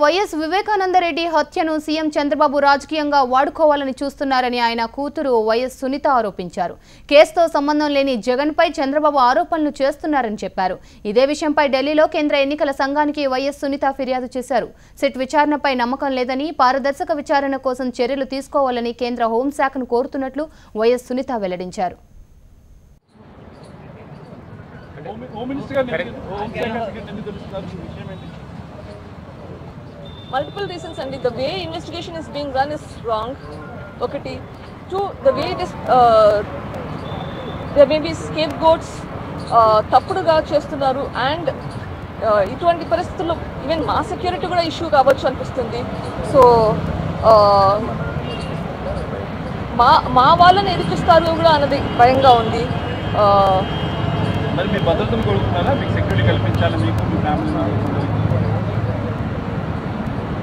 YS Vivekananda Reddy హత్యను CM Chandrababu రాజకీయంగా వాడుకోవాలని చూస్తున్నారని ఆయన కూతురు వైఎస్ సునీత ఆరోపించారు. కేసుతో సంబంధం లేని జగన్పై చంద్రబాబు ఆరోపణలు చేస్తున్నారని చెప్పారు. ఇదే విషయంపై ఢిల్లీలో కేంద్ర ఎన్నికల సంఘానికి వైఎస్ సునీత ఫిర్యాదు చేశారు. సిట్ విచారణపై నమ్మకం లేదని పారదర్శక విచారణ కోసం చర్యలు తీసుకోవాలని కేంద్ర హోంశాఖను కోరుతున్నట్లు వైఎస్ సునీత వెల్లడించారు. హోమ్ హోమ్ మినిస్టర్ గారు ఎందుకు- హోమ్ శాఖ ఎందుకు తెలుస్తున్నారు విషయం ఏంటి? మల్టిపుల్ రీజన్స్ అండి the way investigation is being run is wrong ఒకటి two the way it is uh, there may uh, తప్పుడుగా చేస్తున్నారు అండ్ uh, ఇటువంటి పరిస్థితుల్లో ఈవెన్ మా సెక్యూరిటీ కూడా ఇష్యూ కావచ్చు అనిపిస్తుంది. సో uh, మా మా వాళ్ళని ఎదిపిస్తారు కూడా అన్నది భయంగా ఉంది. మరి మీ భద్రతను కోరుతున్నారా మీకు సెక్యూరిటీ కల్పించాలి మీకు మీ ఫ్యామిలీ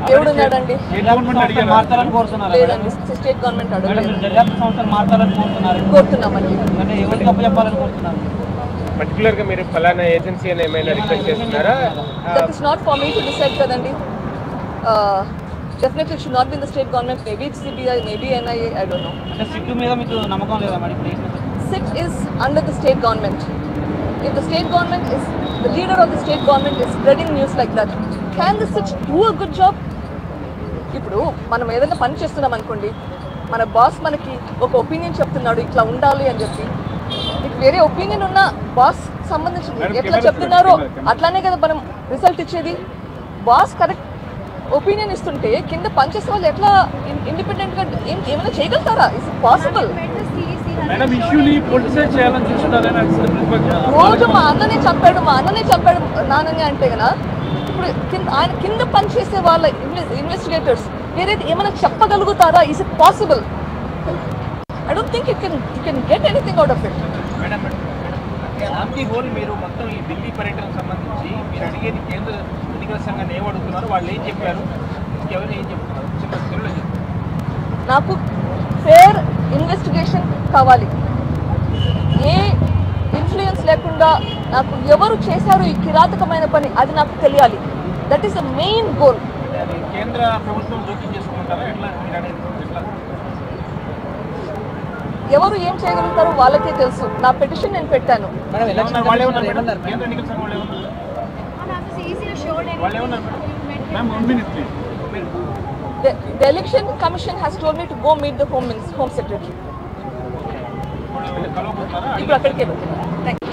దేవుడు ఉన్నాడండి గవర్నమెంట్ లేదండి స్టేట్ గవర్నమెంట్ మీరు కోరుతున్నారు కోరుతున్నామండి పర్టికులర్గా మీరు ఫలానా ఏజెన్సీ అని ఏమైనా రిక్వెస్ట్ చేస్తున్నారా that is not for me to decide కదండి uh, should not be in the state government maybe it's CBI maybe NIA I don't know అంటే సిట్టు మీద మీకు నమ్మకం లేదా చేసిన SIT is under the state government if the state government is the leader of the state government is spreading news like that can the SIT do a good job ఇప్పుడు మనం ఏదైనా పని చేస్తున్నాం అనుకోండి మన బాస్ మనకి ఒక ఒపీనియన్ చెప్తున్నాడు ఇట్లా ఉండాలి అని చెప్పి. మీకు వేరే ఒపీనియన్ ఉన్న బాస్ సంబంధించి ఎట్లా చెప్తున్నారో. అట్లానే కదా మనం రిజల్ట్ ఇచ్చేది. బాస్ కరెక్ట్ ఒపీనియన్ ఇస్తుంటే కింద పనిచేసే వాళ్ళు ఎట్లా ఇండిపెండెంట్గా ఏం ఏమైనా చేయగలుగుతారా? ఇస్ పాసిబుల్ రోజు మా అన్ననే చంపాడు మా అన్ననే చంపాడు నాన్నని అంటే కదా ఇప్పుడు కింద ఆయన కింద పనిచేసే వాళ్ళ ఇన్వెస్టిగేటర్స్ వేరేది ఏమైనా చెప్పగలుగుతారా? Is it possible I don't think you can you can get anything out of it whole మీరు మొత్తం ఈ ఢిల్లీ పర్యటనకు సంబంధించి మీరు అడిగేది కేంద్ర ఎన్నికల సంఘాన్ని ఏం అడుగుతున్నారు వాళ్ళు ఏం చెప్పారు? ఎవరు ఏం చెప్తున్నారు. నాకు ఫేర్ ఇన్వెస్టిగేషన్ కావాలి. ఏ ఇన్ఫ్లుయెన్స్ లేకుండా నాకు ఎవరు చేశారు ఈ కిరాతకమైన పని అది నాకు తెలియాలి. That is the main goal అది కేంద్ర ప్రభుత్వం జోక్యం చేసుకుంటారా? ఎట్లా? ఎవరు ఏం చేయగలుగుతారో వాళ్ళకే తెలుసు. నా పెటిషన్ నేను పెట్టాను. Election commission The, election commission has told me to go meet the home, home secretary. కలవబోతున్నారా? ఇప్పుడు అక్కడికే వెళ్తున్నాను. థ్యాంక్